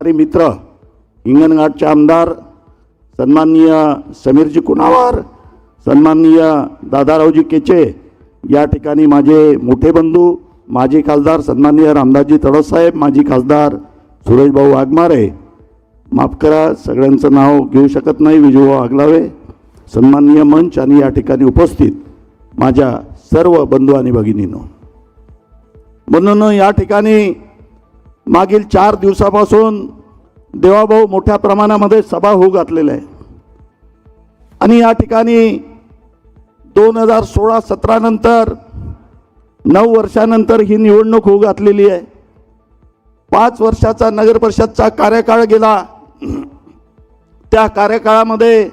अरे मित्र हिंगणघाटचे आमदार सन्माननीय समीरजी कुणावार सन्माननीय दादारावजी केचे या ठिकाणी माझे मोठे बंधू माजी खासदार सन्माननीय रामदासजी तडससाहेब माजी खासदार सुरेशभाऊ वाघमारे. माफ करा सगळ्यांचं नाव घेऊ शकत नाही विजूभाऊ आगलावे. सन्माननीय मंच आणि या ठिकाणी उपस्थित माझ्या सर्व बंधू आणि भगिनीनो. म्हणून या ठिकाणी मागील चार दिवसापासून देवाभाऊ मोठ्या प्रमाणामध्ये सभा होऊ घातलेल्या आहे आणि या ठिकाणी दोन हजार सोळा सतरा नंतर नऊ वर्षानंतर ही निवडणूक होऊ घातलेली आहे. पाच वर्षाचा नगर परिषदचा कार्यकाळ गेला. त्या कार्यकाळामध्ये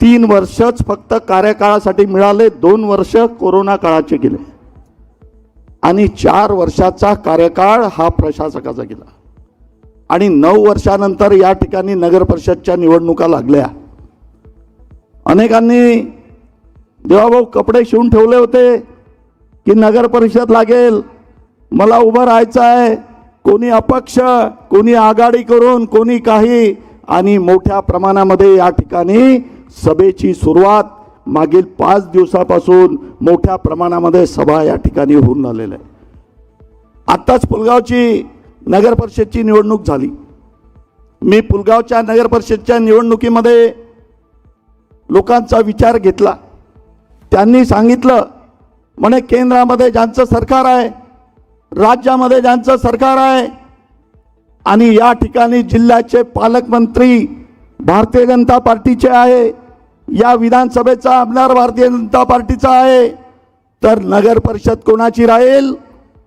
तीन वर्षच फक्त कार्यकाळासाठी मिळाले दोन वर्ष कोरोना काळाचे गेले. आणि चार वर्षाचा कार्यकाळ हा प्रशासकाचा गेला. आणि नऊ वर्षानंतर या ठिकाणी नगर परिषदच्या निवडणुका लागल्या. अनेकांनी देवाभाऊ कपडे शिवून ठेवले होते की नगर परिषद लागेल मला उभं राहायचं आहे कोणी अपक्ष कोणी आघाडी करून कोणी काही. आणि मोठ्या प्रमाणामध्ये या ठिकाणी सभेची सुरुवात मागील पाच दिवसापासून मोठ्या प्रमाणामध्ये सभा या ठिकाणी होऊन आलेल्या आहे आत्ताच पुलगावची नगर परिषदची निवडणूक झाली. मी पुलगावच्या नगर परिषदच्या निवडणुकीमध्ये लोकांचा विचार घेतला. त्यांनी सांगितलं म्हणे केंद्रामध्ये ज्यांचं सरकार आहे राज्यामध्ये ज्यांचं सरकार आहे आणि या ठिकाणी जिल्ह्याचे पालकमंत्री भारतीय जनता पार्टीचे आहे या विधानसभेचा आमदार भारतीय जनता पार्टीचा आहे. तर नगर परिषद कोणाची राहील?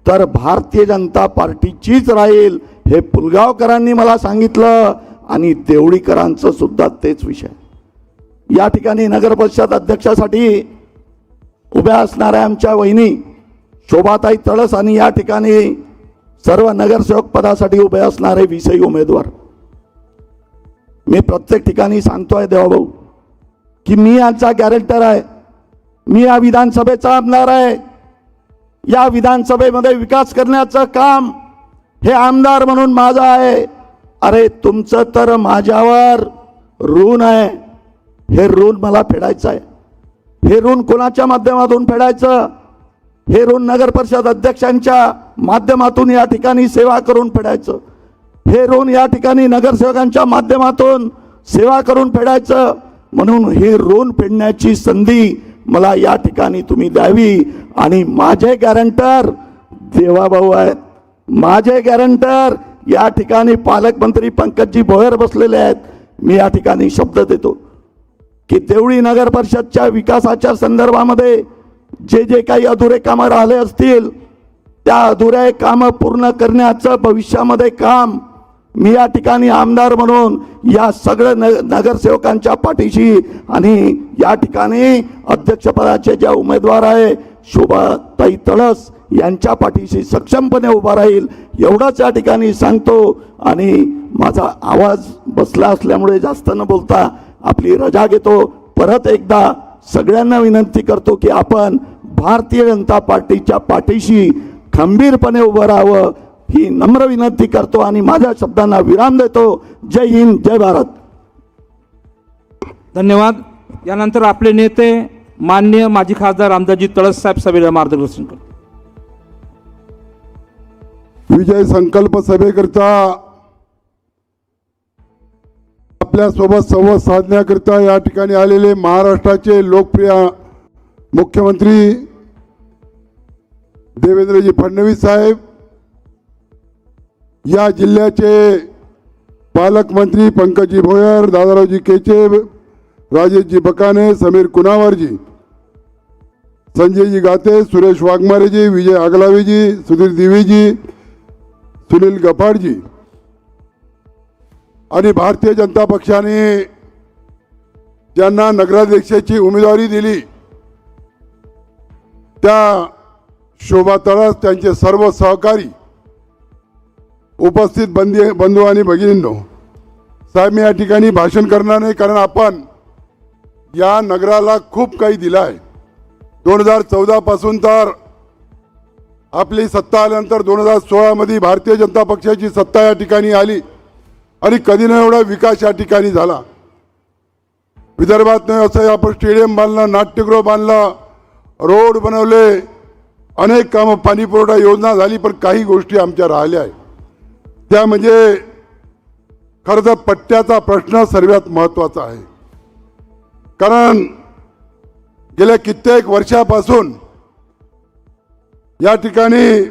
तर भारतीय जनता पार्टीचीच राहील हे पुलगावकरांनी मला सांगितलं आणि देवळीकरांचं सुद्धा तेच विषय. या ठिकाणी नगर परिषद अध्यक्षासाठी उभ्या असणाऱ्या आमच्या वहिनी शोभाताई तळस आणि या ठिकाणी सर्व नगरसेवक पदासाठी उभे असणारे विषयी उमेदवार. मी प्रत्येक ठिकाणी सांगतोय देवाभाऊ की मी यांचा गॅरेंटर आहे. मी या विधानसभेचा आमदार आहे. या विधानसभेमध्ये विकास करण्याचं काम हे आमदार म्हणून माझं आहे. अरे तुमचं तर माझ्यावर ऋण आहे. हे ऋण मला फेडायचं आहे. हे ऋण कोणाच्या माध्यमातून फेडायचं? हे ऋण नगर परिषद अध्यक्षांच्या माध्यमातून या ठिकाणी सेवा करून फेडायचं. हे ऋण या ठिकाणी नगरसेवकांच्या माध्यमातून सेवा करून फेडायचं. म्हणून हे ऋण फेडण्याची संधी मला या ठिकाणी तुम्ही द्यावी. आणि माझे गॅरंटर देवाभाऊ आहेत. माझे गॅरंटर या ठिकाणी पालकमंत्री पंकजजी भोयर बसलेले आहेत. मी या ठिकाणी शब्द देतो की देवळी नगर परिषदच्या विकासाच्या संदर्भामध्ये जे जे काही अधुरे कामं राहिले असतील त्या अधुरे कामं पूर्ण करण्याचं भविष्यामध्ये काम मी या ठिकाणी आमदार म्हणून या सगळ्या न नगरसेवकांच्या पाठीशी आणि या ठिकाणी अध्यक्षपदाचे ज्या उमेदवार आहे शोभाताई तळस यांच्या पाठीशी सक्षमपणे उभा राहील एवढंच या ठिकाणी सांगतो. आणि माझा आवाज बसला असल्यामुळे जास्त न बोलता आपली रजा घेतो. परत एकदा सगळ्यांना विनंती करतो की आपण भारतीय जनता पार्टीच्या पाठीशी खंबीरपणे उभं राहावं. ही नम्र विनंती करतो आणि माझ्या शब्दांना विराम देतो. जय हिंद जय भारत. धन्यवाद. यानंतर आपले नेते मान्य माजी खासदार रामदासजी तळस साहेब सभेला मार्गदर्शन करतो. विजय संकल्प सभेकरिता आपल्यासोबत संवाद साधण्याकरिता या ठिकाणी आलेले महाराष्ट्राचे लोकप्रिय मुख्यमंत्री देवेंद्रजी फडणवीस साहेब या जिल्ह्याचे पालकमंत्री पंकजी भोयर दादारावजी केचे राजेशजी बकाने समीर कुनावरजी संजयजी गाते सुरेश वाघमारेजी विजय आगलावेजी सुधीर दिवेजी सुनील गफाडजी आणि भारतीय जनता पक्षाने ज्यांना नगराध्यक्षाची उमेदवारी दिली त्या शोभा तळस त्यांचे सर्व सहकारी उपस्थित बंदी बंधू आणि भगिनींनो साहेब मी या ठिकाणी भाषण करणार नाही कारण आपण या नगराला खूप काही दिलं आहे. दोन हजार चौदापासून तर आपली सत्ता आल्यानंतर दोन हजार सोळामध्ये भारतीय जनता पक्षाची सत्ता या ठिकाणी आली आणि कधी न एवढा विकास या ठिकाणी झाला. विदर्भात नाही असं आपण स्टेडियम बांधलं नाट्यगृह बांधलं रोड बनवले अनेक कामं पाणीपुरवठा योजना झाली पण काही गोष्टी आमच्या राहिल्या आहेत. त्या म्हणजे खरं तर पट्ट्याचा प्रश्न सर्वात महत्त्वाचा आहे. कारण गेल्या कित्येक वर्षापासून या ठिकाणी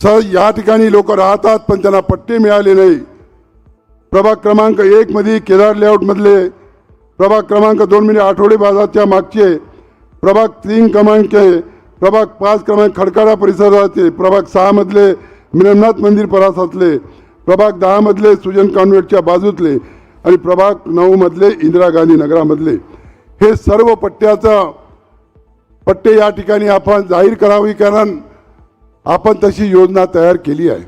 सहज या ठिकाणी लोक राहतात पण त्यांना पट्टे मिळाले नाही. प्रभाग क्रमांक एक मध्ये केदार लेआउटमधले प्रभाग क्रमांक दोन म्हणजे आठवडे बाजारच्या मागचे प्रभाग तीन क्रमांक प्रभाग पाच क्रमांक खडकाडा परिसराचे प्रभाग सहामधले मिलननाथ मंदिर परासातले प्रभाग दहामधले सुजन कॉन्व्हेंटच्या बाजूतले आणि प्रभाग नऊमधले इंदिरा गांधी नगरामधले. हे सर्व पट्ट्याचा पट्टे या ठिकाणी आपण जाहीर करावी कारण आपण तशी योजना तयार केली आहे.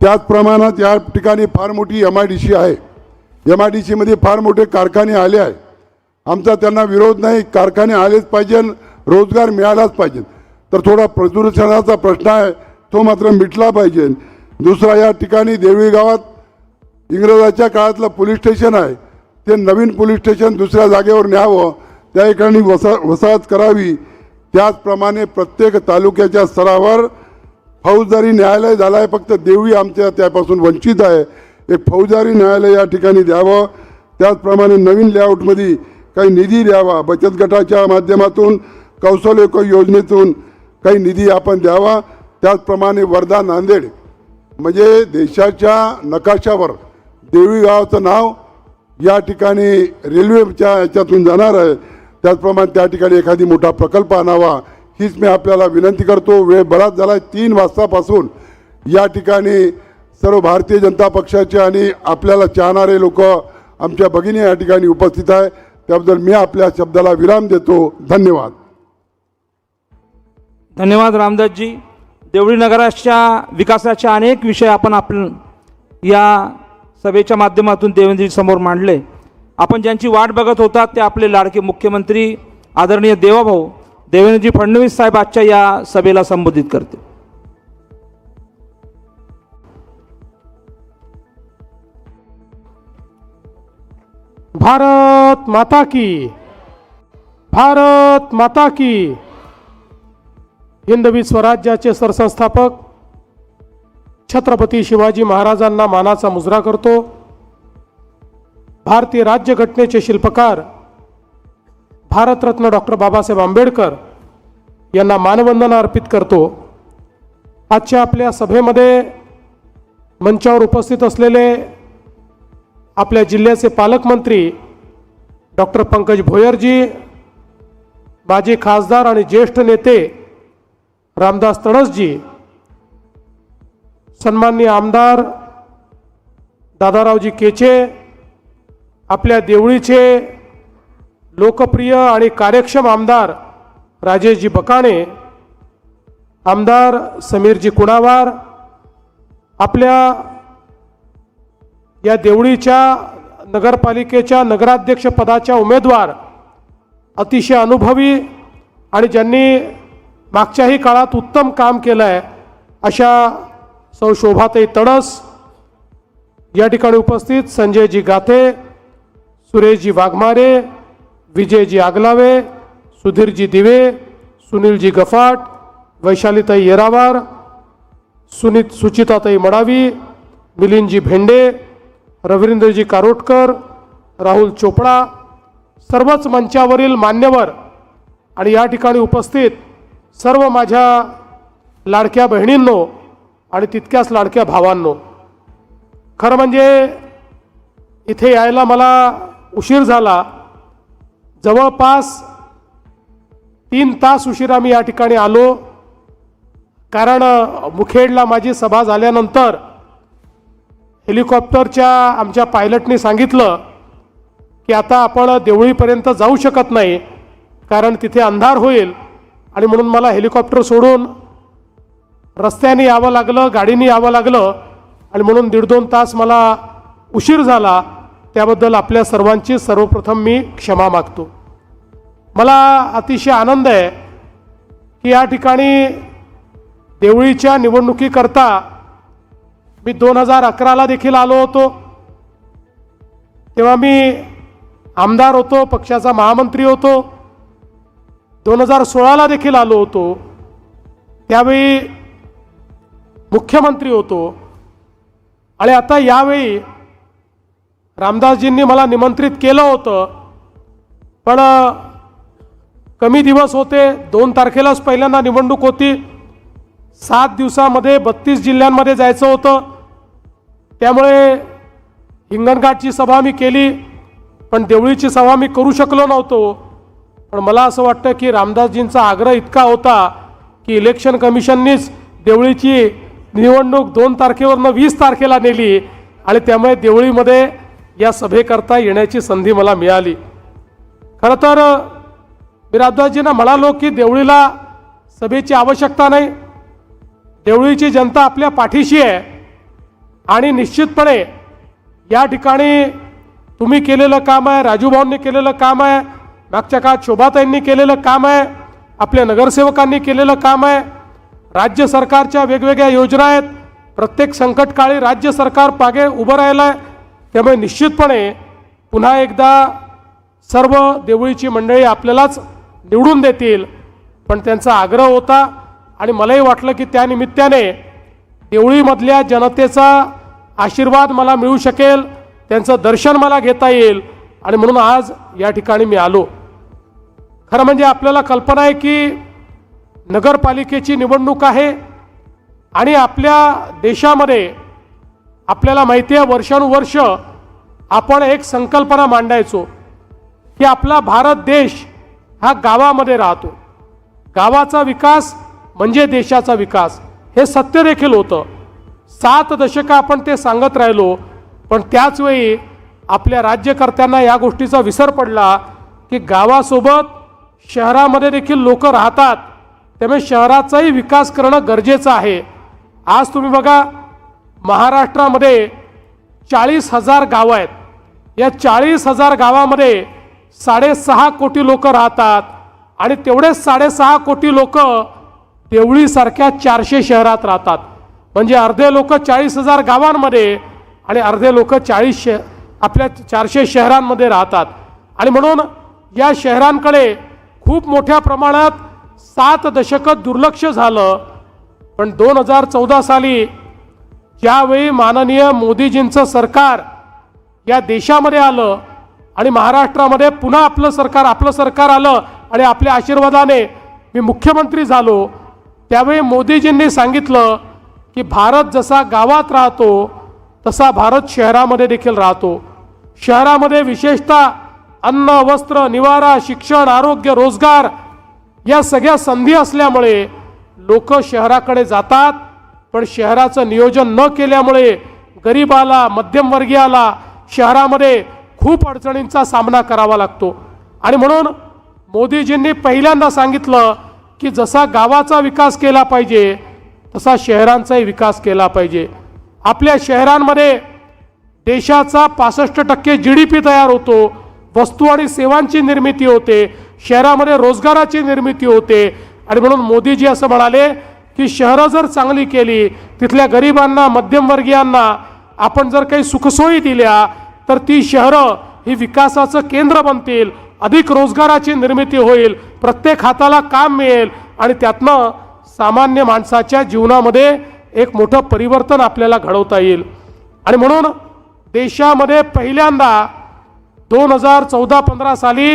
त्याच प्रमाणात या ठिकाणी फार मोठी एम आय डी सी आहे. एम आय डी सीमध्ये फार मोठे कारखाने आले आहे. आमचा त्यांना विरोध नाही कारखाने आलेच पाहिजे रोजगार मिळालाच पाहिजे. तर थोडा प्रदूषणाचा प्रश्न आहे. तो मात्र मिटला पाहिजे. दुसरा या ठिकाणी देवळी गावात इंग्रजाच्या काळातलं पोलीस स्टेशन आहे. ते नवीन पोलीस स्टेशन दुसऱ्या जागेवर न्यावं त्या ठिकाणी वसा वसाहत करावी. त्याचप्रमाणे प्रत्येक तालुक्याच्या स्तरावर फौजदारी न्यायालय झालं आहे फक्त देवळी आमच्या त्यापासून वंचित आहे. एक फौजदारी न्यायालय या ठिकाणी द्यावं. त्याचप्रमाणे नवीन लेआउटमध्ये काही निधी द्यावा. बचत गटाच्या माध्यमातून कौशल्य योजनेतून काही निधी आपण द्यावा. त्याचप्रमाणे वर्धा नांदेड म्हणजे देशाच्या नकाशावर देवीगावचं नाव या ठिकाणी रेल्वेच्या याच्यातून जाणार आहे. त्याचप्रमाणे त्या ठिकाणी एखादी मोठा प्रकल्प आणावा हीच मी आपल्याला विनंती करतो. वेळ बराच झाला तीन वाजतापासून या ठिकाणी सर्व भारतीय जनता पक्षाचे आणि आपल्याला चाहणारे लोक आमच्या भगिनी या ठिकाणी उपस्थित आहे. त्याबद्दल मी आपल्या शब्दाला विराम देतो. धन्यवाद. धन्यवाद रामदासजी. देवळी नगराच्या विकासाचे अनेक विषय आपण आप या सभेच्या माध्यमातून देवेंद्रजीसमोर मांडले. आपण ज्यांची वाट बघत होता ते आपले लाडके मुख्यमंत्री आदरणीय देवाभाऊ देवेंद्रजी फडणवीस साहेब आजच्या या सभेला संबोधित करते भारत माता की भारत माता की. हिंदवी स्वराज्याचे सरसंस्थापक छत्रपती शिवाजी महाराजांना मानाचा मुजरा करतो. भारतीय राज्यघटनेचे शिल्पकार भारतरत्न डॉक्टर बाबासाहेब आंबेडकर यांना मानवंदना अर्पित करतो. आजच्या आपल्या सभेमध्ये मंचावर उपस्थित असलेले आपल्या जिल्ह्याचे पालकमंत्री डॉक्टर पंकज भोयरजी माजी खासदार आणि ज्येष्ठ नेते रामदास तडसजी सन्माननीय आमदार दादारावजी केचे आपल्या देवळीचे लोकप्रिय आणि कार्यक्षम आमदार राजेशजी बकाणे आमदार समीरजी कुणावार आपल्या या देवळीच्या नगरपालिकेच्या नगराध्यक्षपदाच्या उमेदवार अतिशय अनुभवी आणि ज्यांनी मागच्याही काळात उत्तम काम केलं आहे अशा सौ शोभाताई तडस. या ठिकाणी उपस्थित संजयजी गाथे सुरेशजी वाघमारे विजयजी आगलावे सुधीरजी दिवे सुनीलजी गफाट वैशालीताई येरावार सुनीत सुचिताताई मडावी मिलिंदजी भेंडे रवींद्रजी कारोटकर राहुल चोपडा सर्वच मंचावरील मान्यवर आणि या ठिकाणी उपस्थित सर्व माझ्या लाडक्या बहिणींनो आणि तितक्याच लाडक्या भावांनो खरं म्हणजे इथे यायला मला उशीर झाला. जवळपास तीन तास उशिरा मी या ठिकाणी आलो. कारण मुखेडला माझी सभा झाल्यानंतर हेलिकॉप्टरच्या आमच्या पायलटनी सांगितलं की आता आपण देवळीपर्यंत जाऊ शकत नाही कारण तिथे अंधार होईल. आणि म्हणून मला हेलिकॉप्टर सोडून रस्त्याने यावं लागलं गाडीने यावं लागलं आणि म्हणून दीड दोन तास मला उशीर झाला त्याबद्दल आपल्या सर्वांची सर्वप्रथम मी क्षमा मागतो. मला अतिशय आनंद आहे की या ठिकाणी देवळीच्या निवडणुकीकरता मी दोन हजार अकराला देखील आलो होतो. तेव्हा मी आमदार होतो पक्षाचा महामंत्री होतो. दोन हजार सोळाला देखील आलो होतो. त्यावेळी मुख्यमंत्री होतो. आणि आता यावेळी रामदासजींनी मला निमंत्रित केलं होतं. पण कमी दिवस होते. दोन तारखेलाच पहिल्यांदा निवडणूक होती. सात दिवसामध्ये बत्तीस जिल्ह्यांमध्ये जायचं होतं. त्यामुळे हिंगणघाटची सभा मी केली. पण देवळीची सभा मी करू शकलो नव्हतो. पण मला असं वाटतं की रामदासजींचा आग्रह इतका होता की इलेक्शन कमिशननीच देवळीची निवडणूक दोन तारखेवरनं वीस तारखेला नेली आणि त्यामुळे देवळीमध्ये या सभेकरता येण्याची संधी मला मिळाली. खरं तर मी रामदासजींना म्हणालो की देवळीला सभेची आवश्यकता नाही. देवळीची जनता आपल्या पाठीशी आहे आणि निश्चितपणे या ठिकाणी तुम्ही केलेलं काम आहे राजूभाऊंनी केलेलं काम आहे मागच्या काळात शोभाताईंनी केलेलं काम आहे आपल्या नगरसेवकांनी केलेलं काम आहे. राज्य सरकारच्या वेगवेगळ्या योजना आहेत. प्रत्येक संकटकाळी राज्य सरकार पागे उभं राहिलं आहे त्यामुळे निश्चितपणे पुन्हा एकदा सर्व देवळीची मंडळी आपल्यालाच निवडून देतील. पण त्यांचा आग्रह होता आणि मलाही वाटलं की त्या निमित्ताने देवळीमधल्या जनतेचा आशीर्वाद मला मिळू शकेल. त्यांचं दर्शन मला घेता येईल. आणि म्हणून आज या ठिकाणी मी आलो. खरं म्हणजे आपल्याला कल्पना आहे की नगरपालिकेची निवडणूक आहे आणि आपल्या देशामध्ये आपल्याला माहिती आहे वर्षानुवर्ष आपण एक संकल्पना मांडायचो की आपला भारत देश हा गावामध्ये राहतो. गावाचा विकास म्हणजे देशाचा विकास. हे सत्य देखील होतं. सात दशकं आपण ते सांगत राहिलो पण त्याचवेळी आपल्या राज्यकर्त्यांना या गोष्टीचा विसर पडला की गावासोबत शहरामध्ये देखील लोक राहतात. त्यामुळे शहराचाही विकास करणं गरजेचं आहे. आज तुम्ही बघा महाराष्ट्रामध्ये चाळीस हजार गावं आहेत. या चाळीस हजार गावामध्ये साडेसहा कोटी लोक राहतात आणि तेवढेच साडेसहा कोटी लोक देवळीसारख्या चारशे शहरात राहतात. म्हणजे अर्धे लोक चाळीस हजार गावांमध्ये आणि अर्धे लोक चाळीस श आपल्या चारशे शहरांमध्ये राहतात. आणि म्हणून या शहरांकडे खूप मोठ्या प्रमाणात सात दशकं दुर्लक्ष झालं. पण दोन हजार चौदा साली ज्यावेळी माननीय मोदीजींचं सरकार या देशामध्ये आलं आणि महाराष्ट्रामध्ये पुन्हा आपलं सरकार आपलं सरकार आलं आणि आपल्या आशीर्वादाने मी मुख्यमंत्री झालो त्यावेळी मोदीजींनी सांगितलं की भारत जसा गावात राहतो तसा भारत शहरामध्ये देखील राहतो. शहरामध्ये विशेषतः अन्न वस्त्र निवारा शिक्षण आरोग्य रोजगार या सगळ्या संधी असल्यामुळे लोक शहराकडे जातात पण शहराचं नियोजन न केल्यामुळे गरिबाला मध्यमवर्गीयाला शहरामध्ये खूप अडचणींचा सामना करावा लागतो. आणि म्हणून मोदीजींनी पहिल्यांदा सांगितलं की जसा गावाचा विकास केला पाहिजे तसा शहरांचाही विकास केला पाहिजे. आपल्या शहरांमध्ये देशाचा पासष्ट टक्के जी डी पी तयार होतो वस्तू आणि सेवांची निर्मिती होते शहरामध्ये रोजगाराची निर्मिती होते. आणि म्हणून मोदीजी असं म्हणाले की शहरं जर चांगली केली तिथल्या गरिबांना मध्यमवर्गीयांना आपण जर काही सुखसोयी दिल्या तर ती शहरं ही विकासाचं केंद्र बनतील अधिक रोजगाराची निर्मिती होईल प्रत्येक हाताला काम मिळेल आणि त्यातनं सामान्य माणसाच्या जीवनामध्ये एक मोठं परिवर्तन आपल्याला घडवता येईल. आणि म्हणून देशामध्ये पहिल्यांदा दोन हजार चौदा पंधरा साली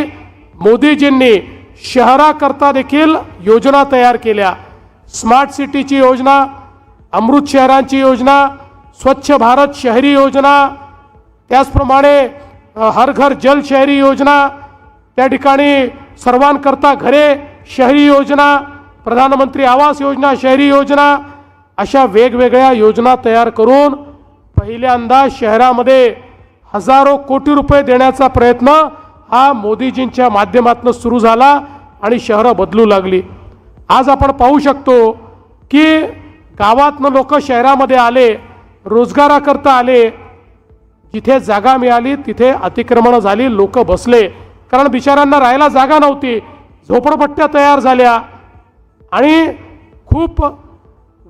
मोदीजींनी शहराकरता देखील योजना तयार केल्या. स्मार्ट सिटीची योजना अमृत शहरांची योजना स्वच्छ भारत शहरी योजना त्याचप्रमाणे हर घर जल शहरी योजना त्या ठिकाणी सर्वांकरता घरे शहरी योजना प्रधानमंत्री आवास योजना शहरी योजना अशा वेगवेगळ्या योजना तयार करून पहिल्यांदा शहरामध्ये हजारो कोटी रुपये देण्याचा प्रयत्न हा मोदीजींच्या माध्यमातून सुरू झाला आणि शहरं बदलू लागली. आज आपण पाहू शकतो की गावातनं लोक शहरामध्ये आले रोजगाराकरता आले जिथे जागा मिळाली तिथे अतिक्रमणं झाली लोक बसले. कारण बिचारांना राहायला जागा नव्हती झोपडपट्ट्या तयार झाल्या आणि खूप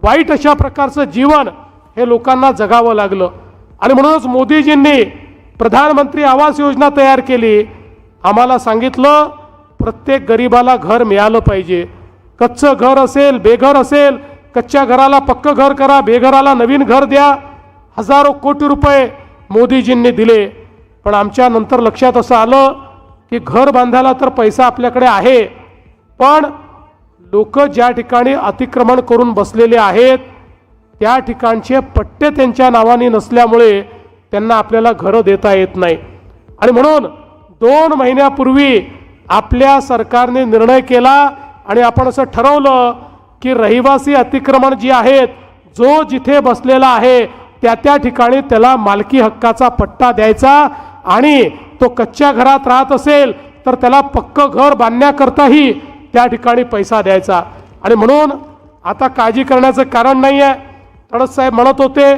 वाईट अशा प्रकारचं जीवन हे लोकांना जगावं लागलं. आणि म्हणूनच मोदीजींनी प्रधानमंत्री आवास योजना तयार केली. आम्हाला सांगितलं प्रत्येक गरिबाला घर मिळालं पाहिजे. कच्चं घर असेल बेघर असेल कच्च्या घराला पक्कं घर करा बेघराला नवीन घर द्या. हजारो कोटी रुपये मोदीजींनी दिले. पण आमच्या नंतर लक्षात असं आलं की घर बांधायला तर पैसा आपल्याकडे आहे. पण लोक ज्या ठिकाणी अतिक्रमण करून बसलेले आहेत त्या ठिकाणचे पट्टे त्यांच्या नावाने नसल्यामुळे त्यांना आपल्याला घरं देता येत नाही. आणि म्हणून दोन महिन्यापूर्वी आपल्या सरकारने निर्णय केला आणि आपण असं ठरवलं की रहिवासी अतिक्रमण जी आहेत जो जिथे बसलेला आहे त्या त्या ठिकाणी त्याला मालकी हक्काचा पट्टा द्यायचा आणि तो कच्च्या घरात राहत असेल तर त्याला पक्कं घर बांधण्याकरताही त्या ठिकाणी पैसा द्यायचा. आणि म्हणून आता काळजी करण्याचं कारण नाही आहे तडस साहेब म्हणत होते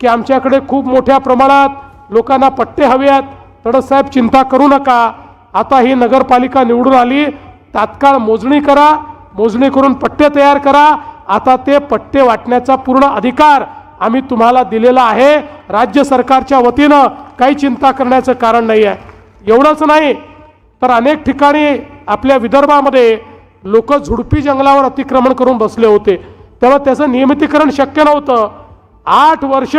की आमच्याकडे खूप मोठ्या प्रमाणात लोकांना पट्टे हवे आहेत चिंता करू नका. आता ही नगरपालिका निवडून आली. तात्काळ मोजणी करा. मोजणी करून पट्टे तयार करा. आता ते पट्टे वाटण्याचा पूर्ण अधिकार आम्ही तुम्हाला दिलेला आहे. राज्य सरकारच्या वतीनं काही चिंता करण्याचं कारण नाही आहे एवढंच नाही तर अनेक ठिकाणी आपल्या विदर्भामध्ये लोक झुडपी जंगलावर अतिक्रमण करून बसले होते. तेव्हा त्याचं नियमितीकरण शक्य नव्हतं. आठ वर्ष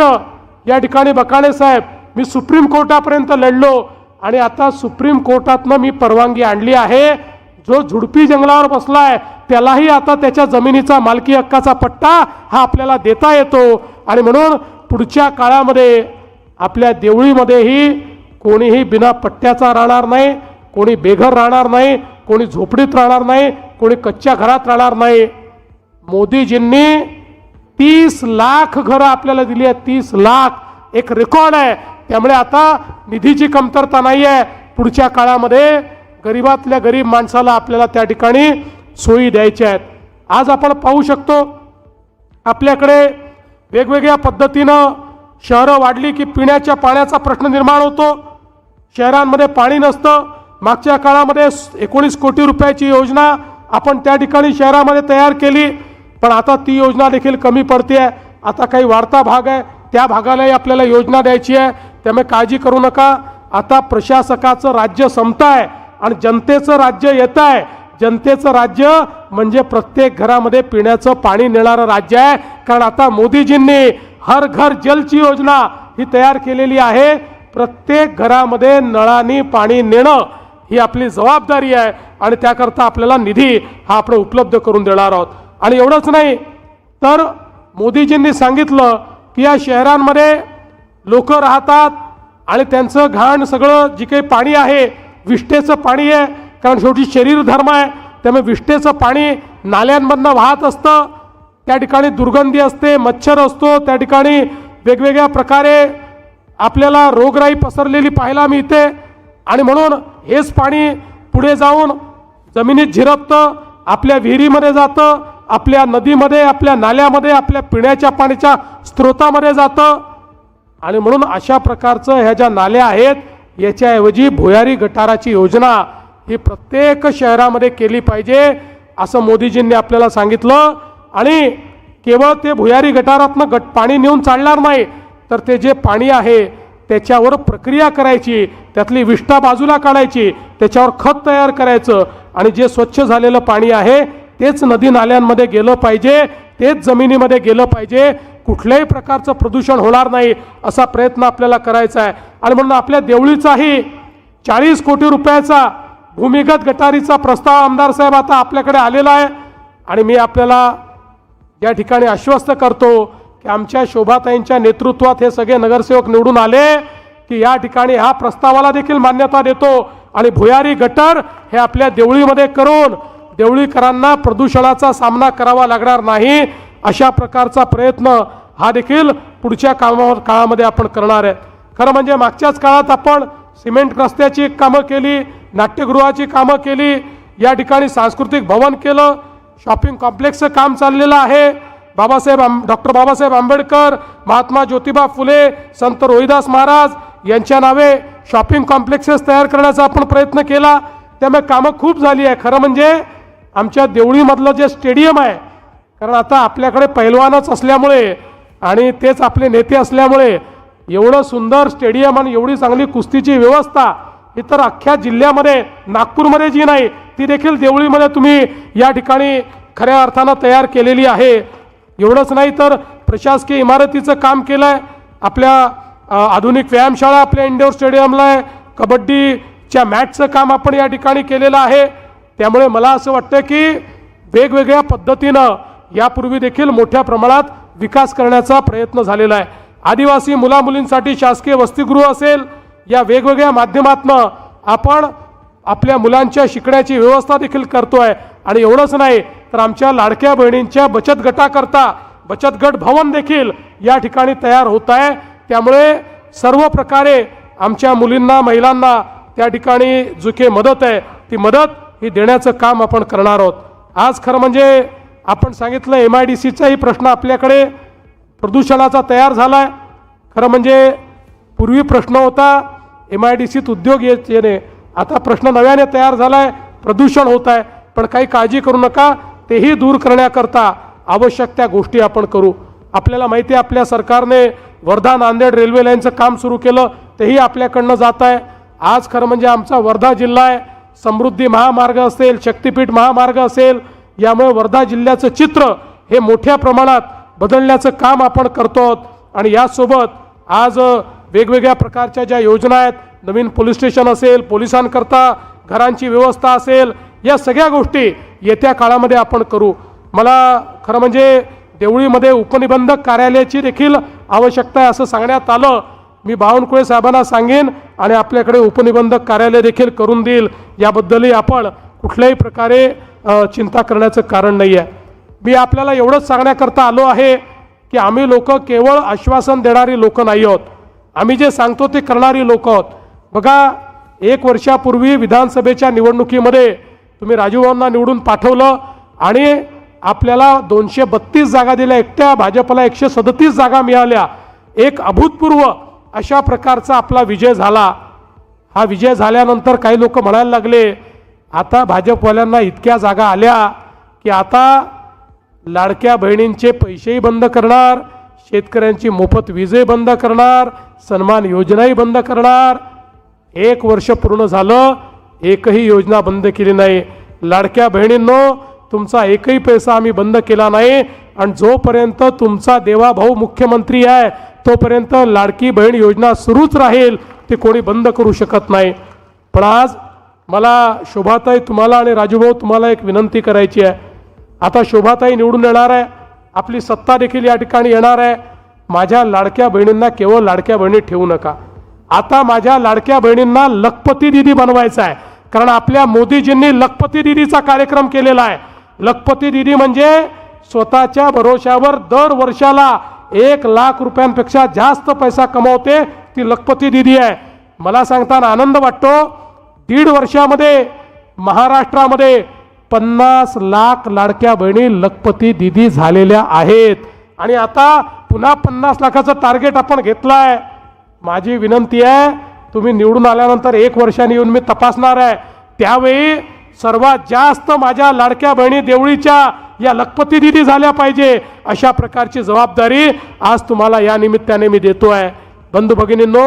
या ठिकाणी बकाळे साहेब मी सुप्रीम कोर्टापर्यंत लढलो आणि आता सुप्रीम कोर्टातनं मी परवानगी आणली आहे. जो झुडपी जंगलावर बसलाय त्यालाही आता त्याच्या जमिनीचा मालकी हक्काचा पट्टा हा आपल्याला देता येतो. आणि म्हणून पुढच्या काळामध्ये आपल्या देवळीमध्येही कोणीही बिना पट्ट्याचा राहणार नाही कोणी बेघर राहणार नाही कोणी झोपडीत राहणार नाही कोणी कच्च्या घरात राहणार नाही. मोदीजींनी तीस लाख घरं आपल्याला दिली आहेत. तीस लाख एक रेकॉर्ड आहे. त्यामुळे आता निधीची कमतरता नाही आहे पुढच्या काळामध्ये गरीबातल्या गरीब माणसाला आपल्याला त्या ठिकाणी सोयी द्यायच्या आहेत. आज आपण पाहू शकतो आपल्याकडे वेगवेगळ्या पद्धतीनं शहरं वाढली की पिण्याच्या पाण्याचा प्रश्न निर्माण होतो. शहरांमध्ये पाणी नसतं. मागच्या काळामध्ये एकोणीस कोटी रुपयाची योजना आपण त्या ठिकाणी शहरामध्ये तयार केली. पण आता ती योजना देखील कमी पडते आहे. आता काही वाढता भाग आहे. त्या भागालाही आपल्याला योजना द्यायची आहे. त्यामुळे काळजी करू नका. आता प्रशासकाचं राज्य संपत आहे आणि जनतेचं राज्य येत आहे. जनतेचं राज्य म्हणजे प्रत्येक घरामध्ये पिण्याचं पाणी नेणारं राज्य आहे. कारण आता मोदीजींनी हर घर जलची योजना ही तयार केलेली आहे. प्रत्येक घरामध्ये नळाने पाणी नेणं ही आपली जबाबदारी आहे. आणि त्याकरता आपल्याला निधी हा आपण उपलब्ध करून देणार आहोत. आणि एवढंच नाही तर मोदीजींनी सांगितलं की या शहरांमध्ये लोक राहतात आणि त्यांचं घाण सगळं जे काही पाणी आहे विष्ठेचं पाणी आहे कारण शेवटी शरीर धर्म आहे त्यामुळे विष्ठेचं पाणी नाल्यांमधनं वाहत असतं त्या ठिकाणी दुर्गंधी असते मच्छर असतो त्या ठिकाणी वेगवेगळ्या प्रकारे आपल्याला रोगराई पसरलेली पाहायला मिळते. आणि म्हणून हेच पाणी पुढे जाऊन जमिनीत झिरपतं आपल्या विहिरीमध्ये जातं आपल्या नदीमध्ये आपल्या नाल्यामध्ये आपल्या पिण्याच्या पाण्याच्या स्रोतामध्ये जातं. आणि म्हणून अशा प्रकारचं ह्या ज्या नाल्या आहेत याच्याऐवजी भुयारी गटाराची योजना ही प्रत्येक शहरामध्ये केली पाहिजे असं मोदीजींनी आपल्याला सांगितलं. आणि केवळ ते भुयारी गटारातनं गट पाणी नेऊन चालणार नाही तर ते जे पाणी आहे त्याच्यावर प्रक्रिया करायची त्यातली विष्ठा बाजूला काढायची त्याच्यावर खत तयार करायचं. आणि जे स्वच्छ झालेलं पाणी आहे तेच नदी नाल्यांमध्ये गेलं पाहिजे तेच जमिनीमध्ये गेलं पाहिजे. कुठल्याही प्रकारचं प्रदूषण होणार नाही असा प्रयत्न आपल्याला करायचा आहे. आणि म्हणून आपल्या देवळीचाही चाळीस कोटी रुपयाचा भूमिगत गटारीचा प्रस्ताव आमदार साहेब आता आपल्याकडे आलेला आहे. आणि मी आपल्याला या ठिकाणी आश्वस्त करतो की आमच्या शोभाताईंच्या नेतृत्वात हे सगळे नगरसेवक निवडून आले की या ठिकाणी ह्या प्रस्तावाला देखील मान्यता देतो. आणि भुयारी गटर हे आपल्या देवळीमध्ये करून देवळीकरांना प्रदूषणाचा सामना करावा लागणार नाही अशा प्रकारचा प्रयत्न हा देखील पुढच्या कामा काळामध्ये आपण करणार आहे. खरं म्हणजे मागच्याच काळात आपण सिमेंट रस्त्याची कामं केली नाट्यगृहाची कामं केली या ठिकाणी सांस्कृतिक भवन केलं शॉपिंग कॉम्प्लेक्सचं काम चाललेलं आहे. बाबासाहेब आंब डॉक्टर बाबासाहेब आंबेडकर महात्मा ज्योतिबा फुले संत रोहिदास महाराज यांच्या नावे शॉपिंग कॉम्प्लेक्सेस तयार करण्याचा आपण प्रयत्न केला. त्यामुळे कामं खूप झाली आहे. खरं म्हणजे आमच्या देवळीमधलं जे स्टेडियम आहे कारण आता आपल्याकडे पैलवानच असल्यामुळे आणि तेच आपले नेते असल्यामुळे एवढं सुंदर स्टेडियम आणि एवढी चांगली कुस्तीची व्यवस्था इतर अख्ख्या जिल्ह्यामध्ये नागपूरमध्ये जी नाही ती देखील देवळीमध्ये तुम्ही या ठिकाणी खऱ्या अर्थानं तयार केलेली आहे. एवढंच नाही तर प्रशासकीय इमारतीचं काम केलं आहे आपल्या आधुनिक व्यायामशाळा आपल्या इंडोर स्टेडियमला आहे. कबड्डीच्या मॅचचं काम आपण या ठिकाणी केलेलं आहे. त्यामुळे मला असं वाटतं की वेगवेगळ्या पद्धतीनं यापूर्वी देखील मोठ्या प्रमाणात विकास करण्याचा प्रयत्न झालेला आहे. आदिवासी मुलामुलींसाठी शासकीय वसतिगृह असेल या वेगवेगळ्या माध्यमातनं आपण आपल्या मुलांच्या शिकण्याची व्यवस्था देखील करतो आहे आणि एवढंच नाही तर आमच्या लाडक्या बहिणींच्या बचत गटाकरता बचत गट भवन देखील या ठिकाणी तयार होत आहे. त्यामुळे सर्व प्रकारे आमच्या मुलींना महिलांना त्या ठिकाणी जो काही मदत आहे ती मदत ही देण्याचं काम आपण करणार आहोत. आज खरं म्हणजे आपण सांगितलं एम आय डी सीचाही प्रश्न आपल्याकडे प्रदूषणाचा तयार झाला आहे खरं म्हणजे पूर्वी प्रश्न होता एम आय डी सीत उद्योग येत येणे. आता प्रश्न नव्याने तयार झाला आहे प्रदूषण होत आहे पण काही काळजी करू नका तेही दूर करण्याकरता आवश्यक त्या गोष्टी आपण करू. आपल्याला माहिती आहे आपल्या सरकारने वर्धा नांदेड रेल्वे लाईनचं काम सुरू केलं तेही आपल्याकडनं जात आहे. आज खरं म्हणजे आमचा वर्धा जिल्हा आहे. समृद्धी महामार्ग असेल शक्तिपीठ महामार्ग असेल यामुळे वर्धा जिल्ह्याचं चित्र हे मोठ्या प्रमाणात बदलण्याचं काम आपण करतो आहोत आणि यासोबत आज वेगवेगळ्या प्रकारच्या ज्या योजना आहेत नवीन पोलीस स्टेशन असेल पोलिसांकरता घरांची व्यवस्था असेल या सगळ्या गोष्टी येत्या काळामध्ये आपण करू. मला खरं म्हणजे देवळीमध्ये उपनिबंधक कार्यालयाची देखील आवश्यकता आहे असं सांगण्यात आलं. मी बावनकुळे साहेबांना सांगेन आणि आपल्याकडे उपनिबंधक कार्यालय देखील करून देईल. याबद्दलही आपण कुठल्याही प्रकारे चिंता करण्याचं कारण नाही आहे. मी आपल्याला एवढंच सांगण्याकरता आलो आहे की आम्ही लोक केवळ आश्वासन देणारी लोक नाही आहोत. आम्ही जे सांगतो ते करणारी लोक आहोत. बघा एक वर्षापूर्वी विधानसभेच्या निवडणुकीमध्ये तुम्ही राजूभाऊंना निवडून पाठवलं आणि आपल्याला दोनशे बत्तीस जागा दिल्या. एकट्या भाजपला एकशे सदतीस जागा मिळाल्या. एक अभूतपूर्व अशा प्रकारचा आपला विजय झाला. हा विजय झाल्यानंतर काही लोक म्हणायला लागले आता भाजपवाल्यांना इतक्या जागा आल्या की आता लाडक्या बहिणींचे पैसेही बंद करणार शेतकऱ्यांची मोफत वीजही बंद करणार सन्मान योजनाही बंद करणार. एक वर्ष पूर्ण झालं एकही योजना बंद केली नाही. लाडक्या बहिणींनो तुमचा एकही पैसा आम्ही बंद केला नाही. आणि जोपर्यंत तुमचा देवाभाऊ मुख्यमंत्री आहे तोपर्यंत लाडकी बहीण योजना सुरूच राहील ते कोणी बंद करू शकत नाही. पण आज मला शोभाताई तुम्हाला आणि राजूभाऊ तुम्हाला एक विनंती करायची आहे. आता शोभाताई निवडून येणार आहे आपली सत्ता देखील या ठिकाणी येणार आहे. माझ्या लाडक्या बहिणींना केवळ लाडक्या बहिणी ठेवू नका. आता माझ्या लाडक्या बहिणींना लखपती दिदी बनवायचं आहे. कारण आपल्या मोदीजींनी लखपती दिदीचा कार्यक्रम केलेला आहे. लखपती दिदी म्हणजे स्वतःच्या भरोशावर दर वर्षाला एक लाख रुपयांपेक्षा जास्त पैसा कमवते ती लखपती दिदी आहे. मला सांगताना आनंद वाटतो. दीड वर्षामध्ये महाराष्ट्रामध्ये पन्नास लाख लाडक्या बहिणी लखपती दिदी झालेल्या आहेत. आणि आता पुन्हा पन्नास लाखाचं टार्गेट आपण घेतलं आहे माझी विनंती आहे तुम्ही निवडून आल्यानंतर एक वर्षाने येऊन मी तपासणार आहे. त्यावेळी सर्वात जास्त माझ्या लाडक्या बहिणी देवळीच्या या लखपती दिदी झाल्या पाहिजे अशा प्रकारची जबाबदारी आज तुम्हाला या निमित्ताने मी देतो आहे बंधू भगिनींनो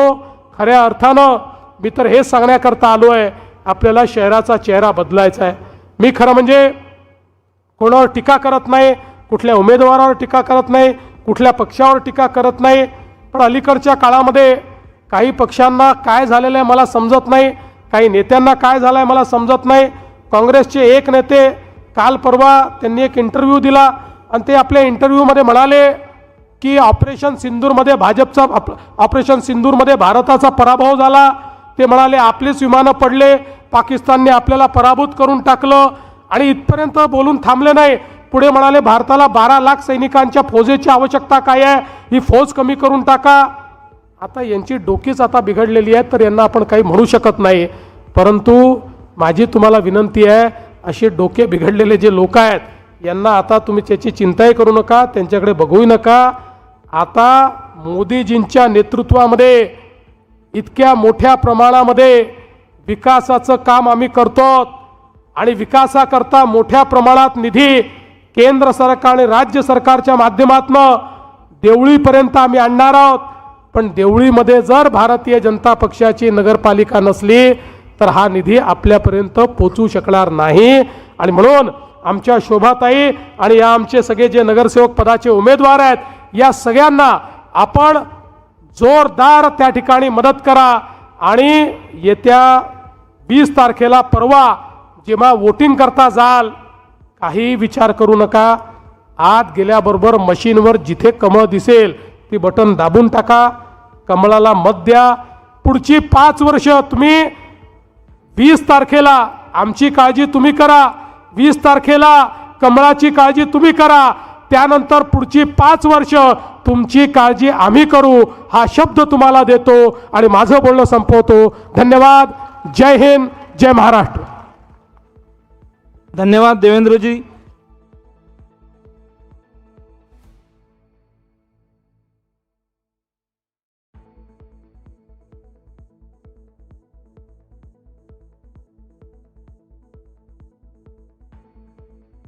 खऱ्या अर्थानं मी तर हेच सांगण्याकरता आलो आहे आपल्याला शहराचा चेहरा बदलायचा आहे मी खरं म्हणजे कोणावर टीका करत नाही कुठल्या उमेदवारावर टीका करत नाही कुठल्या पक्षावर टीका करत नाही पण अलीकडच्या काळामध्ये काही पक्षांना काय झालेलं आहे मला समजत नाही काही नेत्यांना काय झालं आहे मला समजत नाही. काँग्रेसचे एक नेते काल परवा त्यांनी एक इंटरव्ह्यू दिला आणि ते आपल्या इंटरव्ह्यूमध्ये म्हणाले की ऑपरेशन सिंदूरमध्ये भाजपचा ऑपरेशन सिंदूरमध्ये भारताचा पराभव झाला. ते म्हणाले आपलेच विमानं पडले. पाकिस्तानने आपल्याला पराभूत करून टाकलं आणि इथपर्यंत बोलून थांबले नाही. पुढे म्हणाले भारताला बारा लाख सैनिकांच्या फौजेची आवश्यकता काय आहे? ही फौज कमी करून टाका. आता यांची डोकीच आता बिघडलेली आहे तर यांना आपण काही म्हणू शकत नाही. परंतु माझी तुम्हाला विनंती आहे असे डोके बिघडलेले जे लोक आहेत यांना आता तुम्ही त्याची चिंताही करू नका त्यांच्याकडे बघूही नका. आता मोदीजींच्या नेतृत्वामध्ये इतक्या मोठ्या प्रमाणामध्ये विकासाचं काम आम्ही करतो आणि विकासाकरता मोठ्या प्रमाणात निधी केंद्र सरकार आणि राज्य सरकारच्या माध्यमातनं देवळीपर्यंत आम्ही आणणार आहोत. पण देवळीमध्ये जर भारतीय जनता पक्षाची नगरपालिका नसली तर हा निधी आपल्यापर्यंत पोचू शकणार नाही. आणि म्हणून आमच्या शोभाताई आणि या आमचे सगळे जे नगरसेवक पदाचे उमेदवार आहेत या सगळ्यांना आपण जोरदार त्या ठिकाणी मदत करा. आणि येत्या वीस तारखेला परवा जेव्हा वोटिंग करता जाल काही विचार करू नका. आत गेल्याबरोबर मशीनवर जिथे कमळ दिसेल ती बटन दाबून टाका. कमळाला मत द्या. पुढची पाच वर्ष तुम्ही वीस तारखेला आमची काळजी तुम्ही करा. वीस तारखेला कमळाची काळजी तुम्ही करा. त्यानंतर पुढची पाच वर्ष तुमची काळजी आम्ही करू. हा शब्द तुम्हाला देतो आणि माझं बोलणं संपवतो. धन्यवाद. जय हिंद. जय महाराष्ट्र. धन्यवाद देवेंद्रजी.